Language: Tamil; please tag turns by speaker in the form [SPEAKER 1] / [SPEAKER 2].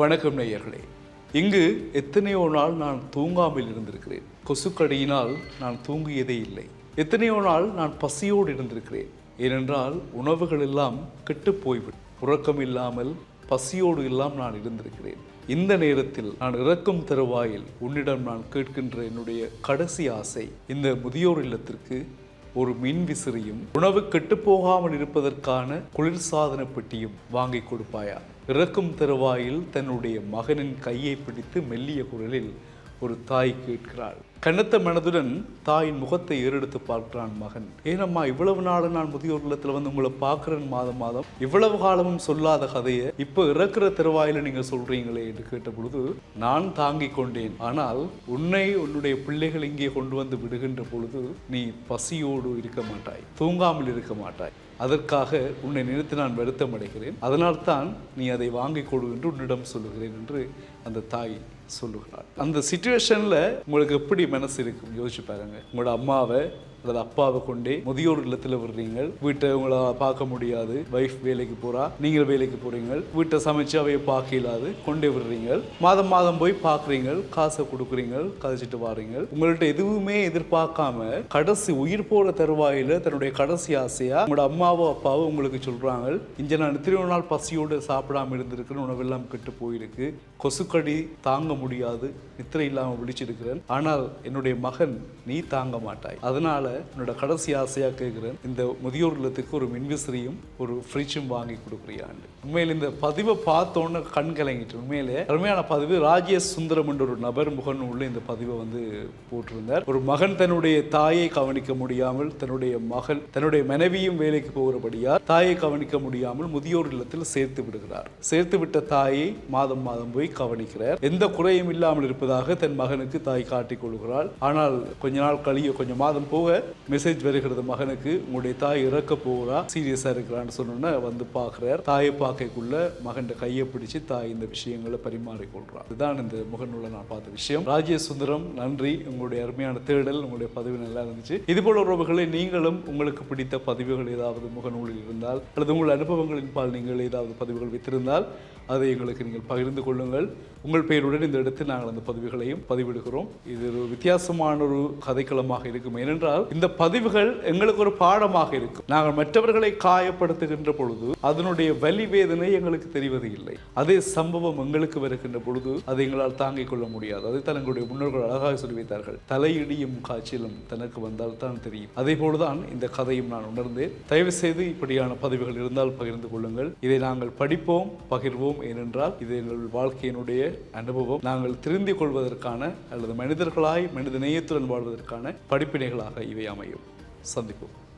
[SPEAKER 1] வணக்கம் நேயர்களே. இங்கு எத்தனையோ நாள் நான் தூங்காமல் இருந்திருக்கிறேன். கொசுக்கடியினால் நான் தூங்கியதே இல்லை. எத்தனையோ நாள் நான் பசியோடு இருந்திருக்கிறேன். ஏனென்றால் உணவுகள் எல்லாம் கெட்டுப் போய்விடும் உறக்கம் இல்லாமல் பசியோடு எல்லாம் நான் இருந்திருக்கிறேன். இந்த நேரத்தில் நான் இறக்கும் தருவாயில் உன்னிடம் நான் கேட்கின்ற என்னுடைய கடைசி ஆசை இந்த முதியோர் இல்லத்திற்கு ஒரு மின் விசிறியும் உணவு கெட்டுப்போகாமல் இருப்பதற்கான குளிர்சாதன பெட்டியும் வாங்கி கொடுப்பாயா? இறக்கும் தருவாயில் தன்னுடைய மகனின் கையை பிடித்து மெல்லிய குரலில் ஒரு தாய் கேட்கிறாள். கனத்த மனதுடன் தாயின் முகத்தை ஏறெடுத்து பார்க்கிறான் மகன். ஏனம்மா இவ்வளவு நாள் நான் முதியோர் இல்லத்தில் வந்து உங்களை பார்க்குறேன் மாதம் மாதம். இவ்வளவு காலமும் சொல்லாத கதையை இப்போ இறக்குற தருவாயில நீங்க சொல்றீங்களே என்று கேட்ட பொழுது நான் தாங்கி கொண்டேன். ஆனால் உன்னை உன்னுடைய பிள்ளைகள் இங்கே கொண்டு வந்து விடுகின்ற பொழுது நீ பசியோடு இருக்க மாட்டாய். தூங்காமல் இருக்க மாட்டாய். அதற்காக உன்னை நினைத்து நான் வருத்தம் அடைகிறேன் அதனால்தான் நீ அதை வாங்கிக் கொடு என்று உன்னிடம் சொல்லுகிறேன் என்று அந்த தாய் சொல்லுகிறார் அந்த சுச்சுவேஷன்ல உங்களுக்கு எப்படி மனசு இருக்கும்? யோசிச்சு பாருங்க. உங்களோட அம்மாவை அல்லது அப்பாவை கொண்டே முதியோர் இல்லத்தில் விடுறீங்க வீட்டை உங்களை பார்க்க முடியாது. வைஃப் வேலைக்கு போறா நீங்கள் வேலைக்கு போறீங்க வீட்டை சமைச்சு அவையை பார்க்க இல்லாது கொண்டே விடுறீங்க மாதம் மாதம் போய் பார்க்குறீங்க காசை கொடுக்குறீங்க கதைச்சிட்டு வாரீங்க உங்கள்ட்ட எதுவுமே எதிர்பார்க்காம கடைசி உயிர் போற தருவாயில தன்னுடைய கடைசி ஆசையா உங்களோட அம்மாவோ அப்பாவோ உங்களுக்கு சொல்றாங்க இங்க நான் எத்தனையோ நாள் பசியோடு சாப்பிடாம இருந்திருக்கிறேன். உணவெல்லாம் கெட்டு போயிருக்கு. கொசுக்கடி தாங்க முடியாது நித்திரை இல்லாமல் விழிச்சிருக்கிறேன். ஆனால் என்னுடைய மகன் நீ தாங்க மாட்டாய். அதனால என்னோட கடைசி ஆசையாக கேட்கிறேன் இந்த முதியோர் இல்லத்துக்கு ஒரு மின்விசிறியும் ஒரு ஃப்ரிட்ஜும் வாங்கி கொடுக்குறியாண்டு உண்மையில் இந்த பதிவை பார்த்தோன்னு கண் கலங்கிட்டு உண்மையிலே அருமையான பதிவு. ராஜேஷ் சுந்தரம் என்ற ஒரு நபர் முகன் உள்ள இந்த பதிவை வந்து போட்டிருந்தார். ஒரு மகன் தன்னுடைய தாயை கவனிக்க முடியாமல் தன்னுடைய மகள் தன்னுடைய மனைவியும் வேலைக்கு போகிறபடியால் தாயை கவனிக்க முடியாமல் முதியோர் இல்லத்தில் சேர்த்து விடுகிறார். சேர்த்து விட்ட தாயை மாதம் மாதம் போய் கவனிக்கிறார். எந்த குறை குறையும் இல்லாமல் இருப்பதாக தன் மகனுக்கு தாய் காட்டிக் கொள்கிறாள். ஆனால் கொஞ்ச நாள் கழிய கொஞ்சம் மாதம் போக மெசேஜ் வருகிறது. மகனுக்கு உங்களுடைய தாய் இறக்க போகிறா சீரியஸாக இருக்கிறான்னு சொன்னோன்னே வந்து பார்க்குறார். தாயை பார்க்கக்குள்ள மகன் கையை பிடிச்சு தாய் இந்த விஷயங்களை பரிமாறிக்கொள்றார் இதுதான் இந்த முகநூலில் நான் பார்த்த விஷயம். ராஜேஷ் சுந்தரம் நன்றி. உங்களுடைய அருமையான தேடல் உங்களுடைய பதிவு நல்லா இருந்துச்சு. இது போல உறவுகளை நீங்களும் உங்களுக்கு பிடித்த பதிவுகள் ஏதாவது முகநூலில் இருந்தால் அல்லது உங்கள் அனுபவங்களின் பால் நீங்கள் ஏதாவது பதிவுகள் வைத்திருந்தால் அதை எங்களுக்கு நீங்கள் பகிர்ந்து கொள்ளுங்கள். உங்கள் பெயருடன் இந்த இடத்தில் நாங்கள் அந்த பதிவுகளையும் பதிவிடுகிறோம். இது ஒரு வித்தியாசமான ஒரு கதைக்களமாக இருக்கும். ஏனென்றால் இந்த பதிவுகள் எங்களுக்கு ஒரு பாடமாக இருக்கும். நாங்கள் மற்றவர்களை காயப்படுத்துகின்ற பொழுது அதனுடைய வலி வேதனை எங்களுக்கு தெரிவது இல்லை அதே சம்பவம் எங்களுக்கு வருகின்ற பொழுது அதை எங்களால் தாங்கிக் கொள்ள முடியாது. அதைத்தான் எங்களுடைய முன்னோர்கள் அழகாக சொல்லி வைத்தார்கள் தலையிடியும் காய்ச்சலும் தனக்கு வந்தால் தான் தெரியும். அதே போலதான் இந்த கதையும் நான் உணர்ந்தேன். தயவு செய்து இப்படியான பதிவுகள் இருந்தால் பகிர்ந்து கொள்ளுங்கள். இதை நாங்கள் படிப்போம் பகிர்வோம். ஏனென்றால் இது எங்கள் வாழ்க்கையினுடைய அனுபவம். நாங்கள் திருந்திக் கொள்வதற்கான அல்லது மனிதர்களாய் மனித நேயத்துடன் வாழ்வதற்கான படிப்பினைகளாக இவை அமையும். சந்திப்போம்.